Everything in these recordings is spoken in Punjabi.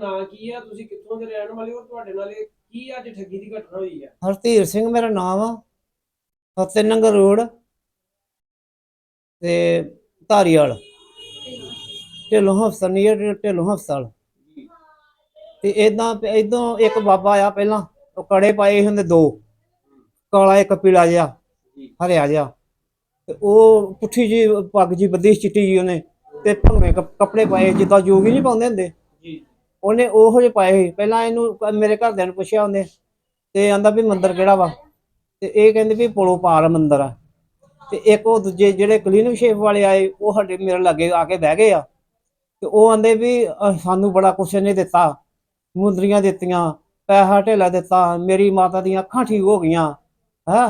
ਨਾਂ ਕੀ ਆ? ਤੁਸੀਂ ਕਿੱਥੋਂ ਦੇ ਰਹਿਣ ਵਾਲੇ ਹੋ? ਤੁਹਾਡੇ ਨਾਲ ਇਹ ਕੀ ਅੱਜ ਠੱਗੀ ਦੀ ਘਟਨਾ ਹੋਈ ਆ? ਹਰਧੀਰ ਸਿੰਘ ਮੇਰਾ ਨਾਮ ਆ। ਫਤਿਹ ਨੰਗਰ ਰੋਡ ਤੇ ਧਾਰੀਵਾਲ। ਢਿੱਲੋਂ ਹਸਪਤਾਲ ਨੀਅਰ ਢਿੱਲੋਂ ਹਸਪਤਾਲ ਤੇ ਇਦਾਂ ਇਦੋਂ ਇੱਕ ਬਾਬਾ ਆ ਪਹਿਲਾਂ ਉਹ ਕੜੇ ਪਾਏ ਹੁੰਦੇ ਦੋ। ਕਾਲਾ ਇੱਕ ਪੀਲਾ ਜਿਹਾ ਹਰਿਆ ਜਿਹਾ। ਤੇ ਉਹ ਪੁੱਠੀ ਜੀ ਪੱਗ ਜੀ ਬੱਦੀ ਚਿੱਟੀ ਜੀ ਉਹਨੇ ਤੇ ਕੱਪ- ਕੱਪੜੇ ਪਾਏ ਜਿੱਦਾਂ ਜੋਗੀ ਨਹੀਂ ਪਾਉਂਦੇ ਹੁੰਦੇ। ਜੀ। ਉਹਨੇ ਉਹੋ ਜਿਹੇ ਪਾਏ ਸੀ ਪਹਿਲਾਂ ਇਹਨੂੰ ਮੇਰੇ ਘਰਦਿਆਂ ਨੂੰ ਪੁੱਛਿਆ ਉਹਨੇ ਤੇ ਆਂਦਾ ਵੀ ਮੰਦਿਰ ਕਿਹੜਾ ਵਾ? ਤੇ ਇਹ ਕਹਿੰਦੇ ਵੀ ਪੁਲੋਂ ਪਾਰ ਮੰਦਰ ਆ। ਤੇ ਇੱਕ ਉਹ ਦੂਜੇ ਜਿਹੜੇ ਕਲੀਨਿਕ ਸ਼ੇਪ ਵਾਲੇ ਆਏ, ਉਹ ਸਾਡੇ ਮੇਰੇ ਲਾਗੇ ਆ ਕੇ ਬਹਿ ਗਏ ਆ। ਤੇ ਉਹ ਆਂਦੇ ਵੀ ਸਾਨੂੰ ਬੜਾ ਕੁਛ ਇਹਨੇ ਦਿੱਤਾ। ਮੁੰਦਰੀਆਂ ਦਿੱਤੀਆਂ, ਪੈਸਾ ਢੇਲਾ ਦਿੱਤਾ, ਮੇਰੀ ਮਾਤਾ ਦੀਆਂ ਅੱਖਾਂ ਠੀਕ ਹੋ ਗਈਆਂ, ਹੈ?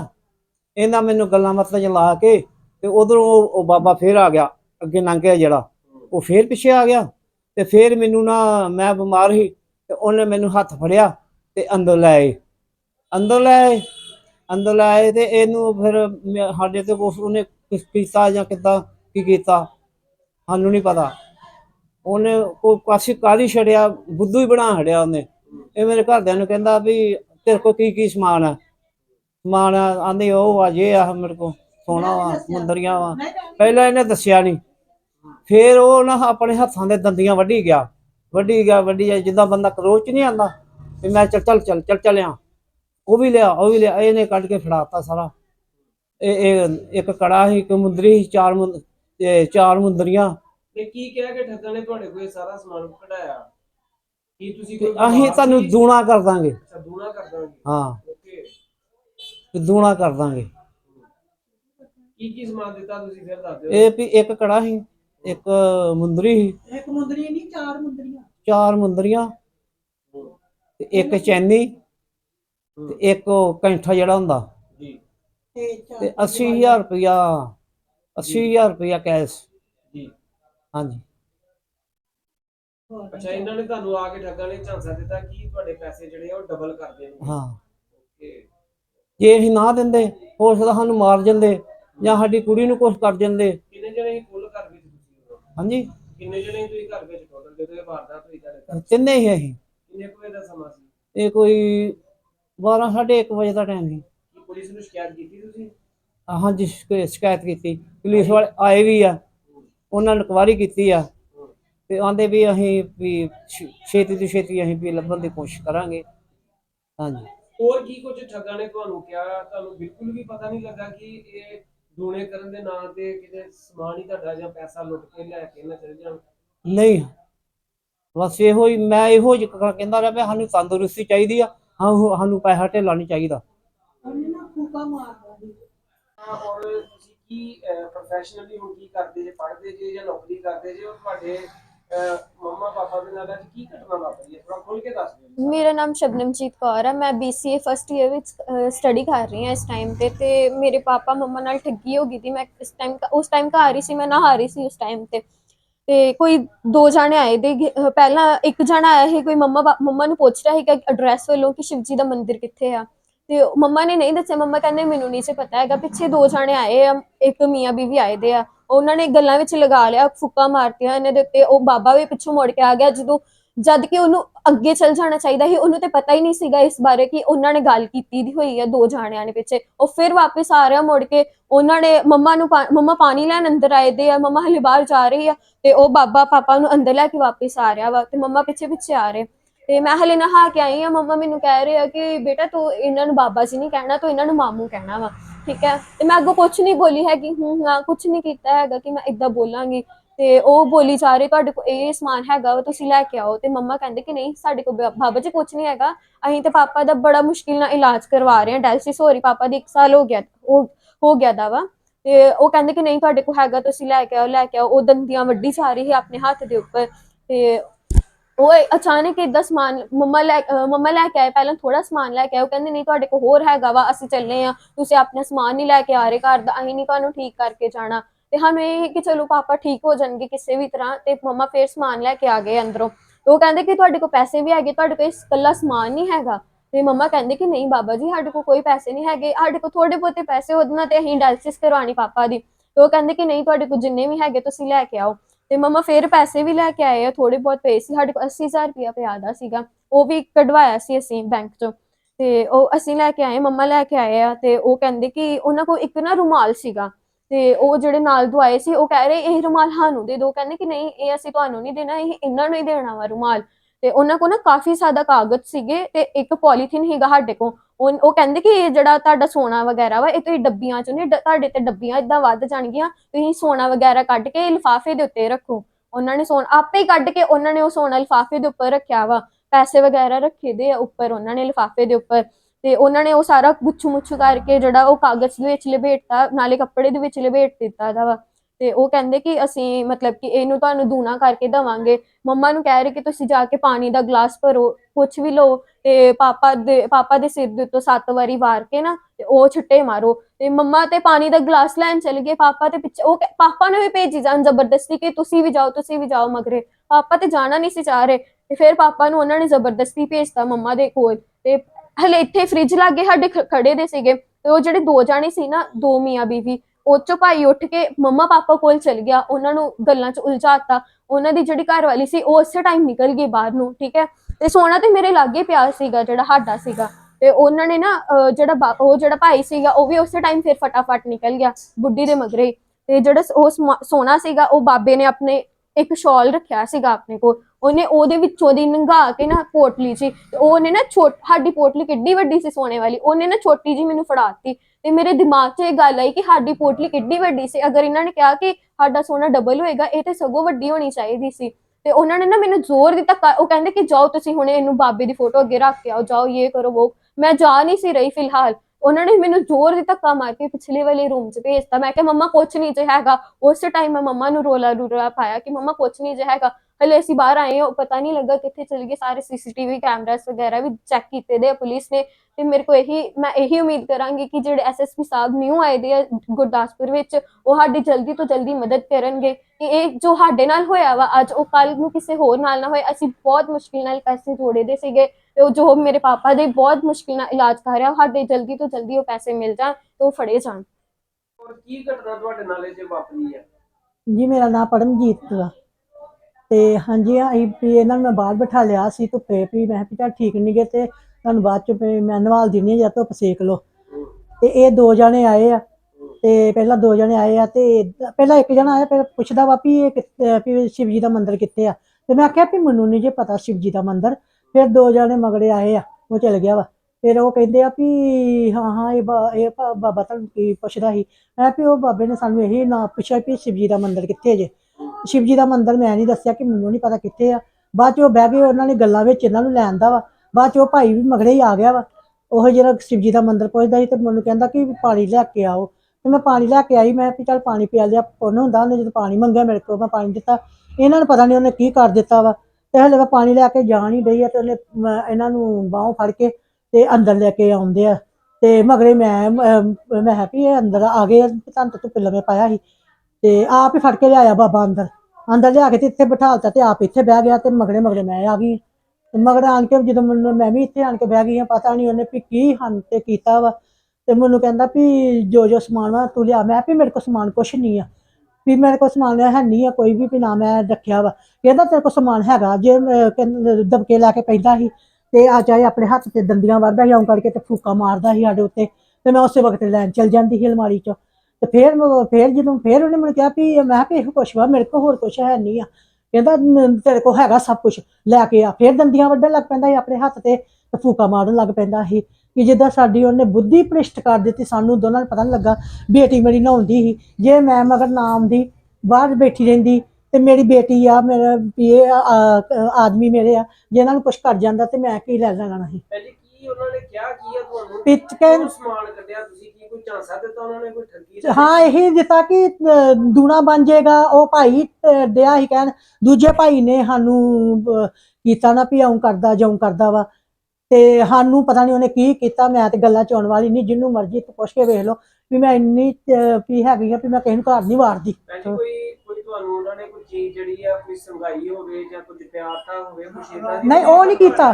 ਇਹਨਾਂ ਮੈਨੂੰ ਗੱਲਾਂ ਮਤਲਬ ਲਾ ਕੇ ਤੇ ਉਧਰੋਂ ਉਹ ਬਾਬਾ ਫੇਰ ਆ ਗਿਆ, ਅੱਗੇ ਲੰਘ ਗਿਆ ਜਿਹੜਾ। ਉਹ ਫੇਰ ਪਿੱਛੇ ਆ ਗਿਆ। ਤੇ ਫੇਰ ਮੈਨੂੰ ਨਾ ਮੈਂ ਬਿਮਾਰ ਸੀ ਤੇ ਉਹਨੇ ਮੈਨੂੰ ਹੱਥ ਫੜਿਆ ਤੇ ਅੰਦਰ ਲੈ ਆਏ। ਅੰਦਰ ਲੈ ਆਏ, ਅੰਦਰ ਲੈ ਆਏ ਤੇ ਇਹਨੂੰ ਫਿਰ ਸਾਡੇ ਤੇ ਕੁਛ ਉਹਨੇ ਕੁਛ ਕੀਤਾ ਜਾਂ ਕਿਦਾਂ, ਕੀ ਕੀਤਾ, ਸਾਨੂੰ ਨਹੀਂ ਪਤਾ। ਉਹਨੇ ਕੋਈ ਕਾਸੀ ਕਾਲੀ ਛੜਿਆ, ਬੁੱਧੂ ਹੀ ਬਣਾ ਛੜਿਆ ਉਹਨੇ। ਇਹ ਮੇਰੇ ਘਰਦਿਆਂ ਨੂੰ ਕਹਿੰਦਾ ਵੀ ਤੇਰੇ ਕੋਲ ਕੀ ਕੀ ਸਮਾਨ ਆ? ਸਮਾਨ ਆਂਦੇ ਉਹ ਆ, ਜੇ ਆ ਮੇਰੇ ਕੋਲ, ਸੋਨਾ ਵਾ ਮੁੰਦਰੀਆਂ ਵਾ। ਪਹਿਲਾਂ ਇਹਨੇ ਦੱਸਿਆ ਨਹੀਂ। ਫੇਰ ਉਹ ਨਾ ਆਪਣੇ ਹੱਥਾਂ ਦੇ ਦੰਦੀਆਂ ਵੱਢੀ ਗਿਆ। ਵੱਢੀ ਗਿਆ ਵੱਢੀ ਗਿਆ ਜਿੱਦਾਂ ਬੰਦਾ ਕਰੋਚ ਨਹੀਂ ਆਂਦਾ ਵੀ ਮੈਂ ਚੱਲ ਚੱਲ ਚੱਲ ਚੱਲ ਚੱਲਿਆ। ਉਹ ਵੀ ਲਿਆ ਉਹ ਵੀ ਲਿਆ ਇਹਨੇ ਕੱਢ ਕੇ ਫੜਾਤਾ ਸਾਰਾ। ਇਹ ਇਹ ਇੱਕ ਕੜਾ ਸੀ ਇੱਕ ਮੁੰਦਰੀ ਸੀ ਚਾਰ ਤੇ ਚਾਰ ਮੁੰਦਰੀਆਂ। ਤੇ ਕੀ ਕਹਿ ਕੇ ਠੱਗਾਂ ਨੇ ਤੁਹਾਡੇ ਕੋਲ ਇਹ ਸਾਰਾ ਸਮਾਨ ਕਢਾਇਆ? ਕੀ ਤੁਸੀਂ ਤੇ ਕੋਈ ਅਸੀਂ ਤੁਹਾਨੂੰ? ਦੂਣਾ ਕਰ ਦਾਂਗੇ। ਅੱਛਾ ਦੂਣਾ ਕਰ ਦਾਂਗੇ। ਹਾਂ। ਓਕੇ। ਤੇ ਦੂਣਾ ਕਰ ਦਾਂਗੇ। ਕੀ ਕੀ ਸਮਾਨ ਦਿੱਤਾ ਤੁਸੀਂ ਫਿਰ ਦੱਸ ਦਿਓ। ਇਹ ਵੀ ਇੱਕ ਕੜਾ ਸੀ। ਇੱਕ ਮੁੰਦਰੀ ਸੀ। ਇੱਕ ਮੁੰਦਰੀ ਨਹੀਂ ਚਾਰ ਮੁੰਦਰੀਆਂ। ਚਾਰ ਮੁੰਦਰੀਆਂ ਤੇ ਇੱਕ ਚੈਨੀ ਤੇ ਇੱਕ ਉਹ ਕੈਂਠਾ ਜਿਹੜਾ ਹੁੰਦਾ। ਜੀ। ਤੇ ਚਾਰ ਤੇ 80000 ਰੁਪਇਆ 80000 ਰੁਪਇਆ ਕੈਸ਼। ਜੀ। ਹਾਂਜੀ। ਹੋਰ ਅੱਛਾ ਇਹਨਾਂ ਨੇ ਤੁਹਾਨੂੰ ਆ ਕੇ ਠੱਗਾਂ ਨੇ ਝਾਂਸਾ ਦਿੱਤਾ ਕਿ ਤੁਹਾਡੇ ਪੈਸੇ ਜਿਹੜੇ ਆ ਉਹ ਡਬਲ ਕਰ ਦੇਣਗੇ? ਹਾਂ। ਓਕੇ। ਜੇ ਅਸੀਂ ਨਾ ਦਿੰਦੇ ਹੋ ਸਕਦਾ ਸਾਨੂੰ ਮਾਰ ਜਾਂਦੇ ਜਾਂ ਸਾਡੀ ਕੁੜੀ ਨੂੰ ਕੁਝ ਕਰ ਜਾਂਦੇ ਕਿੰਨੇ ਜਣੇ ਸੀ ਕੁੱਲ ਘਰ ਵਿੱਚ ਤੁਸੀਂ ਉਦੋਂ? ਹਾਂਜੀ। ਕਿੰਨੇ ਜਣੇ ਤੁਸੀਂ ਘਰ ਵਿੱਚ ਟੋਟਲ ਜਦੋਂ ਇਹ ਵਾਰਦਾਤ ਹੋਈ ਤੁਹਾਡੇ ਘਰ? ਤਿੰਨੇ ਹੀ ਅਸੀਂ। ਕਿੰਨੇ ਕੁ ਵਜੇ ਦਾ ਸਮਾਂ ਸੀ? ਇਹ ਕੋਈ 12 ਸਾਢੇ ਇੱਕ ਵਜੇ ਦਾ ਟਾਈਮ ਸੀ। ਕੀ ਪੁਲਿਸ ਨੂੰ ਸ਼ਿਕਾਇਤ ਕੀਤੀ ਤੁਸੀਂ? ਆ ਹਾਂਜੀ ਸ਼ਿਕ- ਸ਼ਿਕਾਇਤ ਕੀਤੀ। ਪੁਲਿਸ ਵਾਲੇ ਆਏ ਵੀ ਆ। ਉਹਨਾਂ ਨੇ ਇਨਕੁਆਰੀ ਕੀਤੀ ਆ। ਤੇ ਆਂਦੇ ਵੀ ਅਸੀਂ ਵੀ ਛ- ਛੇਤੀ ਤੋਂ ਛੇਤੀ ਅਸੀਂ ਵੀ ਲੱਭਣ ਦੀ ਕੋਸ਼ਿਸ਼ ਕਰਾਂਗੇ। ਹਾਂਜੀ। ਹੋਰ ਕੀ ਕੁਝ ਠੱਗਾਂ ਨੇ ਤੁਹਾਨੂੰ ਕਿਹਾ? ਤੁਹਾਨੂੰ ਬਿਲਕੁਲ ਵੀ ਪਤਾ ਨਹੀਂ ਲੱਗਾ ਕਿ ਇਹ ਦੂਣੇ ਕਰਨ ਦੇ ਨਾਂ ਤੇ ਕਿਤੇ ਸਮਾਨ ਹੀ ਤੁਹਾਡਾ ਜਾਂ ਪੈਸਾ ਲੁੱਟ ਕੇ ਲੈ ਕੇ ਨਾ ਚਲੇ ਜਾਣ? ਨਹੀਂ। ਬਸ ਇਹੋ ਹੀ ਮੈਂ ਇਹੋ ਜਿਹਾ ਕਹਿੰਦਾ ਰਿਹਾ ਵੀ ਸਾਨੂੰ ਤੰਦਰੁਸਤੀ ਚਾਹੀਦੀ ਆ ਸਾਨੂੰ ਸਾਨੂੰ ਪੈਸਾ ਢੇਲਾ ਨਹੀਂ ਚਾਹੀਦਾ। ਉਹਨੇ ਨਾ ਫੂਕਾ ਮਾਰਦਾ ਸੀ। ਹਾਂ, ਔਰ ਤੁਸੀਂ ਕੀ ਪ੍ਰੋਫੈਸ਼ਨਲੀ ਹੁਣ ਕੀ ਕਰਦੇ ਜੇ ਪੜ੍ਹਦੇ ਜੇ ਜਾਂ ਨੌਕਰੀ ਕਰਦੇ ਜੇ ਔਰ ਤੁਹਾਡੇ ਅਹ, ਨਾਲ ਅੱਜ ਕੀ ਘਟਨਾ ਵਾਪਰੀ ਹੈ? ਥੋੜਾ ਖੁੱਲ ਕੇ ਦੱਸ ਦਿਓ। ਮੇਰਾ ਨਾਮ ਸ਼ਬਨਮਜੀਤ ਕੌਰ ਹੈ। ਮੈਂ BCA ਫਸਟ ਇਅਰ ਵਿੱਚ ਸਟੱਡੀ ਕਰ ਰਹੀ ਹਾਂ ਇਸ ਟਾਈਮ ਤੇ ਤੇ ਮੇਰੇ ਪਾਪਾ ਮੰਮਾ ਨਾਲ ਠੱਗੀ ਹੋ ਗਈ ਸੀ। ਮੈਂ ਇਸ ਟਾਈਮ ਉਸ ਟਾਈਮ ਘਰ ਹੀ ਸੀ। ਮੈਂ ਨਹਾ ਰਹੀ ਸੀ ਉਸ ਟਾਈਮ ਤੇ। ਤੇ ਕੋਈ ਦੋ ਜਾਣੇ ਆਏ ਦੇ ਪਹਿਲਾਂ ਇੱਕ ਜਣਾ ਆਇਆ ਸੀ। ਕੋਈ ਮੰਮਾ ਮੰਮਾ ਨੂੰ ਪੁੱਛ ਰਿਹਾ ਸੀ ਕਿ ਐਡਰੈਸ ਵੱਲੋਂ ਕਿ ਸ਼ਿਵਜੀ ਦਾ ਮੰਦਿਰ ਕਿੱਥੇ ਆ? ਤੇ ਮੰਮਾ ਨੇ ਨਹੀਂ ਦੱਸਿਆ। ਮੰਮਾ ਕਹਿੰਦੇ, ਮੈਨੂੰ ਨਹੀਂ ਸੀ ਪਤਾ ਹੈਗਾ। ਪਿੱਛੇ ਦੋ ਜਾਣੇ ਆਏ ਆ। ਇੱਕ ਮੀਆਂ ਬੀਵੀ ਆਏ ਦੇ ਆ। ਉਹਨਾਂ ਨੇ ਗੱਲਾਂ ਵਿੱਚ ਲਗਾ ਲਿਆ, ਫੁੱਕਾ ਮਾਰਤੀਆਂ ਇਹਨਾਂ ਦੇ ਉੱਤੇ, ਉਹ ਬਾਬਾ ਵੀ ਪਿੱਛੋਂ ਮੁੜ ਕੇ ਆ ਗਿਆ, ਜਦੋਂ ਜਦ ਕਿ ਉਹਨੂੰ ਅੱਗੇ ਚੱਲ ਜਾਣਾ ਚਾਹੀਦਾ ਸੀ, ਉਹਨੂੰ ਤੇ ਪਤਾ ਹੀ ਨਹੀਂ ਸੀਗਾ ਇਸ ਬਾਰੇ ਕਿ ਉਹਨਾਂ ਨੇ ਗੱਲ ਕੀਤੀ ਦੀ ਹੋਈ ਹੈ ਦੋ ਜਾਣਿਆਂ ਨੇ ਪਿੱਛੇ। ਉਹ ਫਿਰ ਵਾਪਸ ਆ ਰਿਹਾ ਮੁੜ ਕੇ, ਉਹਨਾਂ ਨੇ ਮੰਮਾ ਨੂੰ ਮੰਮਾ ਪਾਣੀ ਲੈਣ ਅੰਦਰ ਆਏ ਦੇ ਆ, ਮੰਮਾ ਹਲੇ ਬਾਹਰ ਜਾ ਰਹੀ ਆ, ਤੇ ਉਹ ਬਾਬਾ ਪਾਪਾ ਨੂੰ ਅੰਦਰ ਲੈ ਕੇ ਵਾਪਸ ਆ ਰਿਹਾ ਵਾ, ਤੇ ਮੰਮਾ ਪਿੱਛੇ ਪਿੱਛੇ ਆ ਰਹੇ। ਤੇ ਮੈਂ ਹਲੇ ਨਹਾ ਕੇ ਆਈ ਆ, ਮੰਮਾ ਮੈਨੂੰ ਕਹਿ ਰਹੇ ਆ ਕਿ ਬੇਟਾ ਤੂੰ ਇਹਨਾਂ ਨੂੰ ਬਾਬਾ ਜੀ ਨਹੀਂ ਕਹਿਣਾ, ਤੂੰ ਇਹਨਾਂ ਨੂੰ ਮਾਮੂ ਕਹਿਣਾ ਵਾ। ਠੀਕ ਹੈ? ਤੇ ਮੈਂ ਅੱਗੋਂ ਕੁਝ ਨਹੀਂ ਬੋਲੀ ਹੈਗੀ। ਹੂੰ ਹਾਂ ਕੁਝ ਨਹੀਂ ਕੀਤਾ ਹੈਗਾ ਕਿ ਮੈਂ ਇਦਾਂ ਬੋਲਾਂਗੀ। ਤੇ ਉਹ ਬੋਲੀ ਜਾ ਰਹੀ, ਤੁਹਾਡੇ ਕੋਲ ਇਹ ਸਮਾਨ ਹੈਗਾ ਵਾ, ਤੁਸੀਂ ਲੈ ਕੇ ਆਓ। ਤੇ ਮੰਮਾ ਕਹਿੰਦੇ ਕਿ ਨਹੀਂ, ਸਾਡੇ ਕੋਲ ਬਾ- ਬਾਬਾ ਜੀ ਕੁਝ ਨਹੀਂ ਹੈਗਾ। ਅਸੀਂ ਤੇ ਪਾਪਾ ਦਾ ਬੜਾ ਮੁਸ਼ਕਿਲ ਨਾਲ ਇਲਾਜ ਕਰਵਾ ਰਹੇ ਹਾਂ। ਡਾਇਲਿਸਿਸ ਹੋ ਰਹੀ, ਪਾਪਾ ਦੀ 1 ਸਾਲ ਹੋ ਗਿਆ ਉਹ ਹੋ ਗਿਆ ਦਾ ਵਾ। ਤੇ ਉਹ ਕਹਿੰਦੇ ਕਿ ਨਹੀਂ, ਤੁਹਾਡੇ ਕੋਲ ਹੈਗਾ, ਤੁਸੀਂ ਲੈ ਕੇ ਆਓ, ਲੈ ਕੇ ਆਓ। ਉਹ ਦੰਦੀਆਂ ਵੱਡੀ ਜਾ ਰਹੀ ਹੈ ਆਪਣੇ ਹੱਥ ਦੇ ਉੱਪਰ। ਤੇ ਉਹ ਅਚਾਨਕ ਇਦਾਂ ਸਮਾਨ, ਮੰਮਾ ਲੈ ਮੰਮਾ ਲੈ ਕੇ ਆਏ, ਪਹਿਲਾਂ ਥੋੜਾ ਸਮਾਨ ਲੈ ਕੇ ਆਏ, ਉਹ ਕਹਿੰਦੇ, ਨਹੀਂ, ਤੁਹਾਡੇ ਕੋਲ ਹੋਰ ਹੈਗਾ ਵਾ, ਅਸੀਂ ਚੱਲੇ ਆ, ਤੁਸੀਂ ਆਪਣਾ ਸਮਾਨ ਨਹੀਂ ਲੈ ਕੇ ਆ ਰਹੇ ਘਰ ਦਾ, ਅਸੀਂ ਨਹੀਂ ਤੁਹਾਨੂੰ ਠੀਕ ਕਰਕੇ ਜਾਣਾ। ਤੇ ਸਾਨੂੰ ਇਹ ਕਿ ਚਲੋ ਪਾਪਾ ਠੀਕ ਹੋ ਜਾਣਗੇ ਕਿਸੇ ਵੀ ਤਰ੍ਹਾਂ, ਤੇ ਮੰਮਾ ਫੇਰ ਸਮਾਨ ਲੈ ਕੇ ਆ ਗਏ ਅੰਦਰੋਂ। ਉਹ ਕਹਿੰਦੇ ਕਿ ਤੁਹਾਡੇ ਕੋਲ ਪੈਸੇ ਵੀ ਹੈਗੇ, ਤੁਹਾਡੇ ਕੋਲ ਇਸ ਇਕੱਲਾ ਸਮਾਨ ਨਹੀਂ ਹੈਗਾ। ਤੇ ਮੰਮਾ ਕਹਿੰਦੇ ਕਿ ਨਹੀਂ ਬਾਬਾ ਜੀ, ਸਾਡੇ ਕੋਲ ਕੋਈ ਪੈਸੇ ਨਹੀਂ ਹੈਗੇ, ਸਾਡੇ ਕੋਲ ਥੋੜੇ ਬਹੁਤੇ ਪੈਸੇ ਉਹਦੇ ਨਾਲ ਤੇ ਅਸੀਂ ਡਾਇਲਿਸਿਸ ਕਰਵਾਣੀ ਪਾਪਾ ਦੀ। ਤੇ ਉਹ ਕਹਿੰਦੇ ਕਿ ਨਹੀਂ, ਤੁਹਾਡੇ ਕੋਲ ਜਿੰਨੇ ਵੀ ਹੈਗੇ ਤੁਸੀਂ ਲੈ ਕੇ ਆਓ। ਤੇ ਮਮਾ ਫੇਰ ਪੈਸੇ ਵੀ ਲੈ ਕੇ ਆਏ ਆ ਥੋੜੇ ਬਹੁਤ ਪਏ ਸੀ, ਸਾਡੇ ਕੋਲ 80000 ਰੁਪਇਆ ਪਿਆ ਦਾ ਸੀਗਾ, ਉਹ ਵੀ ਕਢਵਾਇਆ ਸੀ ਅਸੀਂ ਬੈਂਕ ਚੋਂ। ਤੇ ਉਹ ਅਸੀਂ ਲੈ ਕੇ ਆਏ, ਮਮਾ ਲੈ ਕੇ ਆਏ ਆ, ਤੇ ਉਹ ਕਹਿੰਦੇ ਕਿ ਉਹਨਾਂ ਕੋਲ ਇੱਕ ਨਾ ਰੁਮਾਲ ਸੀਗਾ, ਤੇ ਉਹ ਜਿਹੜੇ ਨਾਲ ਦੁਆਏ ਸੀ, ਉਹ ਕਹਿ ਰਹੇ, ਇਹ ਰੁਮਾਲ ਸਾਨੂੰ ਦੇ ਦਿਓ ਕਹਿੰਦੇ ਕਿ ਨਹੀਂ, ਇਹ ਅਸੀਂ ਤੁਹਾਨੂੰ ਨਹੀਂ ਦੇਣਾ, ਇਹ ਇਹਨਾਂ ਨੂੰ ਹੀ ਦੇਣਾ ਵਾ ਰੁਮਾਲ। ਤੇ ਉਹਨਾਂ ਕੋਲ ਨਾ ਕਾਫੀ ਸਾਦਾ ਕਾਗਜ਼ ਸੀਗੇ, ਤੇ ਇੱਕ ਪੋਲੀਥੀਨ ਹੈਗਾ ਸਾਡੇ ਕੋਲ ਉਹ ਉਹ ਕਹਿੰਦੇ ਕਿ ਇਹ ਜਿਹੜਾ ਤੁਹਾਡਾ ਸੋਨਾ ਵਗੈਰਾ ਵਾ, ਇਹ ਤੁਸੀਂ ਡੱਬੀਆਂ ਚ ਨਹੀਂ, ਡ- ਤੁਹਾਡੇ ਤੇ ਡੱਬੀਆਂ ਇਦਾਂ ਵੱਧ ਜਾਣਗੀਆਂ। ਤੁਸੀਂ ਸੋਨਾ ਵਗੈਰਾ ਕੱਢ ਕੇ ਲਿਫਾਫੇ ਦੇ ਉੱਤੇ ਰੱਖੋ। ਉਹਨਾਂ ਨੇ ਸੋਨਾ ਆਪੇ ਹੀ ਕੱਢ ਕੇ ਉਹਨਾਂ ਨੇ ਉਹ ਸੋਨਾ ਲਿਫਾਫੇ ਦੇ ਉੱਪਰ ਰੱਖਿਆ ਵਾ। ਪੈਸੇ ਵਗੈਰਾ ਰੱਖੇ ਦੇ ਆ ਉੱਪਰ ਉਹਨਾਂ ਨੇ ਲਿਫਾਫੇ ਦੇ ਉੱਪਰ। ਤੇ ਉਹਨਾਂ ਨੇ ਉਹ ਸਾਰਾ ਗੁੱਛੂ ਮੁੱਛੂ ਕਰਕੇ ਜਿਹੜਾ ਉਹ ਕਾਗਜ਼ ਦੇ ਵਿੱਚ ਲਪੇਟਤਾ, ਨਾਲੇ ਕੱਪੜੇ ਦੇ ਵਿੱਚ ਲਪੇਟ ਦਿੱਤਾ ਦਾ ਵਾ। ਤੇ ਉਹ ਕਹਿੰਦੇ ਕਿ ਅਸੀਂ ਮਤਲਬ ਕਿ ਇਹਨੂੰ ਤੁਹਾਨੂੰ ਦੂਣਾ ਕਰਕੇ ਦਵਾਂਗੇ। ਮੰਮਾ ਨੂੰ ਕਹਿ ਰਹੇ ਕਿ ਤੁਸੀਂ ਜਾ ਕੇ ਪਾਣੀ ਦਾ ਗਲਾਸ ਭਰੋ, ਕੁਛ ਵੀ ਲਓ ਤੇ ਪਾਪਾ ਦੇ ਪਾਪਾ ਦੇ ਸਿਰ ਦੇ ਉੱਤੇ ਸੱਤ ਵਾਰੀ ਵਾਰ ਕੇ ਨਾ ਤੇ ਉਹ ਛਿੱਟੇ ਮਾਰੋ। ਤੇ ਮੰਮਾ ਤੇ ਪਾਣੀ ਦਾ ਗਲਾਸ ਲੈਣ ਚਲੇ ਗਏ, ਪਾਪਾ ਤੇ ਪਿੱਛੇ ਉਹ ਕਹਿ- ਪਾਪਾ ਨੇ ਵੀ ਭੇਜੀ ਜਾਣ ਜ਼ਬਰਦਸਤੀ ਕਿ ਤੁਸੀਂ ਵੀ ਜਾਓ, ਤੁਸੀਂ ਵੀ ਜਾਓ ਮਗਰੇ। ਪਾਪਾ ਤੇ ਜਾਣਾ ਨਹੀਂ ਸੀ ਚਾਹ ਰਹੇ ਤੇ ਫਿਰ ਪਾਪਾ ਨੂੰ ਉਹਨਾਂ ਨੇ ਜ਼ਬਰਦਸਤੀ ਭੇਜਤਾ ਮੰਮਾ ਦੇ ਕੋਲ ਤੇ ਹਲੇ ਇੱਥੇ ਫ੍ਰਿਜ ਲਾਗੇ ਸਾਡੇ ਖ- ਖੜੇ ਦੇ ਸੀਗੇ ਤੇ ਉਹ ਜਿਹੜੇ ਦੋ ਜਾਣੇ ਸੀ ਨਾ, ਦੋ ਮੀਆਂ ਬੀਵੀ ਉਹ ਚੋਂ ਭਾਈ ਉੱਠ ਕੇ ਮੰਮਾ ਪਾਪਾ ਕੋਲ ਚਲ ਗਿਆ, ਉਹਨਾਂ ਨੂੰ ਗੱਲਾਂ 'ਚ ਉਲਝਾਤਾ ਉਹਨਾਂ ਦੀ ਜਿਹੜੀ ਘਰ ਵਾਲੀ ਸੀ, ਉਹ ਉਸੇ ਟਾਈਮ ਨਿਕਲ ਗਈ ਬਾਹਰ ਨੂੰ, ਠੀਕ ਹੈ? ਤੇ ਸੋਨਾ ਤੇ ਮੇਰੇ ਲਾਗੇ ਪਿਆ ਸੀਗਾ, ਜਿਹੜਾ ਸਾਡਾ ਸੀਗਾ। ਤੇ ਉਹਨਾਂ ਨੇ ਨਾ ਜਿਹੜਾ ਉਹ ਜਿਹੜਾ ਭਾਈ ਸੀਗਾ, ਉਹ ਵੀ ਉਸੇ ਟਾਈਮ ਫਿਰ ਫਟਾਫਟ ਨਿਕਲ ਗਿਆ, ਬੁੱਢੀ ਦੇ ਮਗਰੇ। ਹੀ। ਤੇ ਜਿਹੜਾ ਉਹ ਸੋਨਾ ਸੀਗਾ, ਉਹ ਬਾਬੇ ਨੇ ਆਪਣੇ ਇੱਕ ਸ਼ਾਲ ਰੱਖਿਆ ਸੀਗਾ ਆਪਣੇ ਕੋਲ। ਉਹਨੇ ਉਹਦੇ ਵਿੱਚੋਂ ਦੀ ਨੰਗਾ ਕੇ ਨਾ ਪੋਟਲੀ ਸੀ ਤੇ ਉਹਨੇ ਨਾ ਛੋਟ, ਸਾਡੀ ਪੋਟਲੀ ਕਿੱਡੀ ਵੱਡੀ ਸੀ ਸੋਨੇ ਵਾਲੀ, ਉਹਨੇ ਨਾ ਛੋਟੀ ਜੀ ਮੈਨੂੰ ਫੜਾਤੀ ਤੇ ਮੇਰੇ ਦਿਮਾਗ 'ਚ ਇਹ ਗੱਲ ਆਈ ਕਿ ਸਾਡੀ ਪੋਟਲੀ ਕਿੱਡੀ ਵੱਡੀ ਸੀ। ਅਗਰ ਇਹਨਾਂ ਨੇ ਕਿਹਾ ਕਿ ਸਾਡਾ ਸੋਨਾ ਡਬਲ ਹੋਏਗਾ, ਇਹ ਤੇ ਸਗੋਂ ਵੱਡੀ ਹੋਣੀ ਚਾਹੀਦੀ ਸੀ। ਤੇ ਉਹਨਾਂ ਨੇ ਨਾ ਮੈਨੂੰ ਜ਼ੋਰ ਦਿੱਤਾ, ਕ- ਉਹ ਕਹਿੰਦੇ ਕਿ ਜਾਓ ਤੁਸੀਂ ਹੁਣੇ ਇਹਨੂੰ ਬਾਬੇ ਦੀ ਫੋਟੋ ਅੱਗੇ ਰੱਖ ਕੇ ਆਓ, ਜਾਓ ਇਹ ਕਰੋ ਉਹ ਮੈਂ ਜਾ ਨਹੀਂ ਸੀ ਰਹੀ ਫਿਲਹਾਲ। ਉਹਨਾਂ ਨੇ ਮੈਨੂੰ ਜ਼ੋਰ ਦੀ ਧੱਕਾ ਮਾਰ ਕੇ ਪਿਛਲੇ ਵਾਲੇ ਰੂਮ 'ਚ ਭੇਜਤਾ। ਮੈਂ ਕਿਹਾ, ਮੰਮਾ, ਕੁਛ ਨਹੀਂ ਜੇ ਹੈਗਾ। ਉਸ ਟਾਈਮ ਮੈਂ ਮੰਮਾ ਨੂੰ ਰੋਲਾ ਰੂਲਾ ਪਾਇਆ ਕਿ, ਮੰਮਾ, ਕੁਛ ਨਹੀਂ ਜੇ ਹੈਗਾ। ਹਲੇ ਅਸੀਂ ਬਾਹਰ ਆਏ ਹਾਂ ਪਤਾ ਨਹੀਂ ਲੱਗਾ ਕਿੱਥੇ ਚਲੇ ਗਏ। ਸਾਰੇ ਸੀਸੀਟੀਵੀ ਕੈਮਰਾਸ ਵਗੈਰਾ ਵੀ ਚੈੱਕ ਕੀਤੇ ਦੇ ਪੁਲਿਸ ਨੇ। ਤੇ ਮੇਰੇ ਕੋ ਇਹੀ, ਮੈਂ ਇਹੀ ਉਮੀਦ ਕਰਾਂਗੀ ਕਿ ਜਿਹੜੇ ਐਸਐਸਪੀ ਸਾਹਿਬ ਨਿਊ ਆਏ ਦੇ ਆ ਗੁਰਦਾਸਪੁਰ ਵਿੱਚ, ਉਹ ਸਾਡੀ ਜਲਦੀ ਤੋਂ ਜਲਦੀ ਮਦਦ ਕਰਨਗੇ। ਕਿ ਇਹ ਜੋ ਸਾਡੇ ਨਾਲ ਹੋਇਆ ਵਾ, ਅੱਜ ਉਹ ਕੱਲ ਨੂੰ ਕਿਸੇ ਹੋਰ ਨਾਲ ਨਾ ਹੋਏ। ਅਸੀਂ ਬਹੁਤ ਮੁਸ਼ਕਿਲ ਨਾਲ ਪੈਸੇ ਜੋੜੇ ਦੇ ਸੀਗੇ। ਤੇ ਉਹ ਜੋ ਮੇਰੇ ਪਾਪਾ ਦੇ ਬਹੁਤ ਮੁਸ਼ਕਿਲ ਨਾਲ ਇਲਾਜ ਕਰ ਰਿਹਾ ਸਾਡੇ ਜਲਦੀ ਤੋਂ ਜਲਦੀ ਉਹ ਪੈਸੇ ਮਿਲ ਜਾਣ ਤੇ ਉਹ ਫੜੇ ਜਾਣ। ਔਰ ਕੀ ਘਟਨਾ ਤੁਹਾਡੇ ਨਾਲ ਇਹ ਜੇ ਵਾਪਰੀ ਹੈ? ਜੀ ਮੇਰਾ ਨਾਮ ਪਰਮਜੀਤ ਵਾ। ਤੇ ਹਾਂਜੀ ਅਸੀਂ ਵੀ ਇਹਨਾਂ ਨੂੰ ਮੈਂ ਬਾਹਰ ਬਿਠਾ ਲਿਆ ਸੀ ਧੁੱਪੇ ਵੀ। ਮੈਂ ਕਿਹਾ ਚੱਲ ਠੀਕ ਨਹੀਂ ਗੇ ਤੇ ਤੁਹਾਨੂੰ ਬਾਅਦ ਚ ਵੀ ਮੈਂ ਨਵਾਲ ਦਿੰਨੀ ਜਾਂ ਧੁੱਪ ਸੇਕ ਲਓ। ਤੇ ਇਹ ਦੋ ਜਣੇ ਆਏ ਆ। ਤੇ ਪਹਿਲਾਂ ਦੋ ਜਣੇ ਆਏ ਆ ਤੇ ਪਹਿਲਾਂ ਇੱਕ ਜਣਾ ਆਇਆ ਫਿਰ ਪੁੱਛਦਾ ਵਾ ਵੀ ਇਹ ਕਿੱਥੇ ਵੀ ਸ਼ਿਵ ਜੀ ਦਾ ਮੰਦਿਰ ਕਿੱਥੇ ਆ? ਤੇ ਮੈਂ ਆਖਿਆ ਵੀ ਮੈਨੂੰ ਨਹੀਂ ਜੇ ਪਤਾ ਸ਼ਿਵ ਜੀ ਦਾ ਮੰਦਿਰ। ਫਿਰ ਦੋ ਜਣੇ ਮਗੜੇ ਆਏ ਆ, ਉਹ ਚਲ ਗਿਆ ਵਾ। ਫਿਰ ਉਹ ਕਹਿੰਦੇ ਆ ਵੀ ਹਾਂ ਹਾਂ, ਇਹ ਬਾ- ਇਹ ਬਾ- ਬਾਬਾ ਤੁਹਾਨੂੰ ਕੀ ਪੁੱਛਦਾ ਸੀ। ਮੈਂ ਵੀ ਉਹ ਬਾਬੇ ਨੇ ਸਾਨੂੰ ਇਹੀ ਨਾ ਪੁੱਛਿਆ ਵੀ ਸ਼ਿਵਜੀ ਦਾ ਮੰਦਿਰ ਕਿੱਥੇ ਜੇ। ਸ਼ਿਵ ਜੀ ਦਾ ਮੰਦਿਰ ਮੈਂ ਨਹੀਂ ਦੱਸਿਆ ਕਿ ਮੈਨੂੰ ਨਹੀਂ ਪਤਾ ਕਿੱਥੇ ਆ। ਬਾਅਦ ਚ ਉਹ ਬਹਿ ਗਏ, ਉਹਨਾਂ ਨੇ ਗੱਲਾਂ ਵਿੱਚ ਇਹਨਾਂ ਨੂੰ ਲੈਣ ਦਾ ਵਾ। ਬਾਅਦ ਚ ਉਹ ਭਾਈ ਵੀ ਮਗੜੇ ਹੀ ਆ ਗਿਆ ਵਾ। ਉਹ ਜਿਹੜਾ ਸ਼ਿਵਜੀ ਦਾ ਮੰਦਿਰ ਪੁੱਛਦਾ ਸੀ ਤੇ ਮੈਨੂੰ ਕਹਿੰਦਾ ਕਿ ਪਾਣੀ ਲੈ ਕੇ ਆਓ। ਤੇ ਮੈਂ ਪਾਣੀ ਲੈ ਕੇ ਆਈ, ਮੈਂ ਵੀ ਚੱਲ ਪਾਣੀ ਪਿਆ ਲਿਆ, ਪੁੰਨ ਹੁੰਦਾ, ਉਹਨੇ ਜਦੋਂ ਪਾਣੀ ਮੰਗਿਆ ਮੇਰੇ ਕੋਲ ਮੈਂ ਪਾਣੀ ਦਿੱਤਾ। ਇਹਨਾਂ ਨੂੰ ਪਤਾ ਨਹੀਂ ਉਹਨੇ ਕੀ ਕਰ ਦਿੱਤਾ ਵਾ। ਤੇ ਹਲੇ ਮੈਂ ਪਾਣੀ ਲੈ ਕੇ ਜਾਣ ਹੀ ਡਈ ਆ ਤੇ ਉਹਨੇ ਮ- ਇਹਨਾਂ ਨੂੰ ਬਾਹੋਂ ਫੜ ਕੇ ਤੇ ਅੰਦਰ ਲੈ ਕੇ ਆਉਂਦੇ ਆ। ਤੇ ਮਗਰੇ ਮੈਂ ਮ- ਮੈਂ ਹੈਪੀ ਇਹ ਅੰਦਰ ਆ ਗਏ ਆ, ਤੁਹਾਨੂੰ ਤਾਂ ਧੁੱਪੇ ਲੰਮੇ ਪਾਇਆ ਸੀ। ਤੇ ਆਪ ਹੀ ਫੜ ਕੇ ਲਿਆਇਆ ਬਾਬਾ ਅੰਦਰ। ਅੰਦਰ ਲਿਆ ਕੇ ਤੇ ਇੱਥੇ ਬਿਠਾਲਤਾ ਤੇ ਆਪ ਇੱਥੇ ਬਹਿ ਗਿਆ ਤੇ ਮਗਰੇ ਮਗਰੇ ਮੈਂ ਆ ਗਈ। ਤੇ ਮਗਰ ਆਣ ਕੇ ਜਦੋਂ ਮੈਨੂੰ ਮੈਂ ਵੀ ਇੱਥੇ ਆਣ ਕੇ ਬਹਿ ਗਈ ਹਾਂ ਪਤਾ ਨਹੀਂ ਉਹਨੇ ਵੀ ਕੀ ਹਨ ਤੇ ਕੀਤਾ ਵਾ। ਤੇ ਮੈਨੂੰ ਕਹਿੰਦਾ ਵੀ ਜੋ ਜੋ ਸਮਾਨ ਵਾ ਤੂੰ ਲਿਆ। ਮੈਂ ਵੀ ਮੇਰੇ ਕੋਲ ਸਮਾਨ ਕੁਛ ਨਹੀਂ ਆ। ਵੀ ਮੇਰੇ ਕੋਲ ਸਮਾਨ ਹੈ ਨਹੀਂ ਆ, ਕੋਈ ਵੀ ਵੀ ਨਾ ਮੈਂ ਰੱਖਿਆ ਵਾ। ਕਹਿੰਦਾ ਤੇਰੇ ਕੋਲ ਸਮਾਨ ਹੈਗਾ ਜੇ ਮੈਂ ਕਹਿੰਦਾ ਦਬਕੇ ਲਾ ਕੇ ਪੈਂਦਾ ਸੀ ਤੇ ਆ ਚਾਹੇ ਆਪਣੇ ਹੱਥ ਤੇ ਦੰਦੀਆਂ ਵਰਦਾ ਸੀ ਆਉਂ ਕਰਕੇ ਤੇ ਫੂਕਾ ਮਾਰਦਾ ਸੀ ਸਾਡੇ ਉੱਤੇ ਤੇ ਮੈਂ ਉਸੇ ਵਕਤ ਲੈਣ ਚਲ ਜਾਂਦੀ ਸੀ ਅਲਮਾਰੀ ਚੋਂ। ਤੇ ਫੇਰ ਮੈਂ- ਫੇਰ ਜਦੋਂ, ਫੇਰ ਉਹਨੇ ਮੈਨੂੰ ਕਿਹਾ ਵੀ, ਮੈਂ ਕਿਹਾ ਇਹ ਕੁਛ ਵਾ, ਮੇਰੇ ਕੋਲ ਹੋਰ ਕੁਛ ਹੈ ਨਹੀਂ ਆ। ਕਹਿੰਦਾ, ਨ- ਤੇਰੇ ਕੋਲ ਹੈਗਾ ਸਭ ਕੁਝ ਲੈ ਕੇ ਆ। ਫੇਰ ਦੰਦੀਆਂ ਵੱਢਣ ਲੱਗ ਪੈਂਦਾ ਸੀ ਆਪਣੇ ਹੱਥ ਤੇ ਤੇ ਫੂਕਾ ਮਾਰਨ ਲੱਗ ਪੈਂਦਾ ਸੀ। ਕਿ ਜਿੱਦਾਂ ਸਾਡੀ ਉਹਨੇ ਬੁੱਧੀ ਭ੍ਰਿਸ਼ਟ ਕਰ ਦਿੱਤੀ ਸਾਨੂੰ ਦੋਨਾਂ ਨੂੰ ਪਤਾ ਨਹੀਂ ਲੱਗਾ ਬੇਟੀ ਮੇਰੀ ਨਹਾਉਂਦੀ ਸੀ। ਜੇ ਮੈਂ ਮਗਰ ਨਾ ਆਉਂਦੀ ਬਾਹਰ ਬੈਠੀ ਰਹਿੰਦੀ ਤੇ ਮੇਰੀ ਬੇਟੀ ਆ ਮੇਰਾ ਇਹ ਆਦਮੀ ਮੇਰੇ ਆ ਜੇ ਇਹਨਾਂ ਨੂੰ ਕੁਝ ਕਰ ਜਾਂਦਾ ਤੇ ਮੈਂ ਕੀ ਲੈ ਲੈਣਾ ਸੀ? ਪਹਿਲੇ ਕੀ ਉਹਨਾਂ ਨੇ ਕਿਹਾ? ਕੀ ਆ ਤੁਹਾਨੂੰ? ਪਿੱਛ ਕੇ ਸਮਾਨ ਕੱਢਿਆ ਤੁਸੀਂ? ਕੀ ਕੋਈ ਝਾਂਸਾ ਦਿੱਤਾ ਉਹਨਾਂ ਨੇ? ਕੋਈ ਠੱਗੀ? ਹਾਂ ਇਹੀ ਦਿੱਤਾ ਕਿ ਦੂਣਾ ਬਣ ਜਾਏਗਾ। ਉਹ ਭਾਈ ਡਿਆ ਹੀ ਕਹਿਣ ਦੂਜੇ ਭਾਈ ਨੇ ਸਾਨੂੰ ਕੀਤਾ ਨਾ ਵੀ ਆਉਂ ਕਰਦਾ ਜਾਉਂ ਕਰਦਾ ਵਾ। ਤੇ ਸਾਨੂੰ ਪਤਾ ਨਹੀਂ ਉਹਨੇ ਕੀ ਕੀਤਾ ਮੈਂ ਤੇ ਗੱਲਾਂ ਚ ਆਉਣ ਵਾਲੀ ਨਹੀਂ ਜਿੰਨੂੰ ਮਰਜ਼ੀ ਤੂੰ ਪੁੱਛ ਕੇ ਵੇਖ ਲਓ ਵੀ ਮੈਂ ਇੰਨੀ ਵੀ ਹੈਗੀ ਆ ਵੀ ਮੈਂ ਕਿਸੇ ਨੂੰ ਘਰ ਨਹੀਂ ਵਾਰਦੀ। ਭੈਣ ਜੀ ਕੋਈ ਕੋਈ ਤੁਹਾਨੂੰ ਉਹਨਾਂ ਨੇ ਕੋਈ ਚੀਜ਼ ਜਿਹੜੀ ਆ ਕੋਈ ਸੰਗਾਈ ਹੋਵੇ ਜਾਂ ਕੁਝ ਪਿਆਰਤਾ ਹੋਵੇ ਕੁਛ ਏਦਾਂ ਦੀ ਨਹੀਂ ਉਹ ਨਹੀਂ ਕੀਤਾ।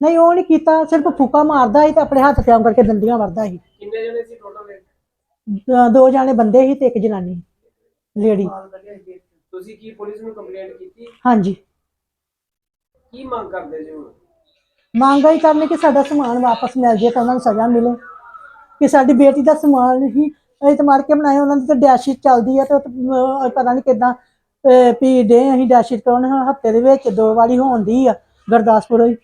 ਨਹੀਂ ਉਹ ਨਹੀਂ ਕੀਤਾ ਸਿਰਫ ਫੂਕਾ ਮਾਰਦਾ ਸੀ ਤੇ ਆਪਣੇ ਹੱਥ ਆਉਂ ਕਰਕੇ ਦੰਦੀਆਂ ਵਰਦਾ ਸੀ। ਕਿੰਨੇ ਜਣੇ ਸੀ ਟੋਟਲ ਦ- ਦੋ ਜਾਣੇ ਬੰਦੇ ਸੀ ਤੇ ਇੱਕ ਜਨਾਨੀ ਲੇਡੀ। ਤੁਸੀਂ ਕੀ ਪੁਲਿਸ ਨੂੰ ਕੰਪਲੇਂਟ ਕੀਤੀ? ਹਾਂਜੀ। ਕੀ ਮੰਗ ਕਰਦੇ ਜੀ ਹੁਣ? ਮੰਗ ਹੀ ਕਰਨੀ ਕਿ ਸਾਡਾ ਸਮਾਨ ਵਾਪਸ ਮਿਲ ਜੇ ਤਾਂ ਉਹਨਾਂ ਨੂੰ ਸਜ਼ਾ ਮਿਲੇ। ਕਿ ਸਾਡੀ ਬੇਟੀ ਦਾ ਸਮਾਨ ਹੀ ਅਸੀਂ ਤਾਂ ਮਾਰ ਕੇ ਬਣਾਏ ਉਹਨਾਂ ਦੀ ਤਾਂ ਡੈਸ਼ੀਟ ਚੱਲਦੀ ਆ ਤੇ ਉਹ ਤਾਂ, ਅਹ, ਪਤਾ ਨਹੀਂ ਕਿਦਾਂ ਵੀ ਡੇ ਅਸੀਂ ਡੈਸ਼ੀਟ ਕਰਾਉਣ ਹਫ਼ਤੇ ਦੇ ਵਿੱਚ ਦੋ ਵਾਰੀ ਹੋਣ ਦੀ ਆ ਗੁਰਦਾਸਪੁਰ ਹੀ।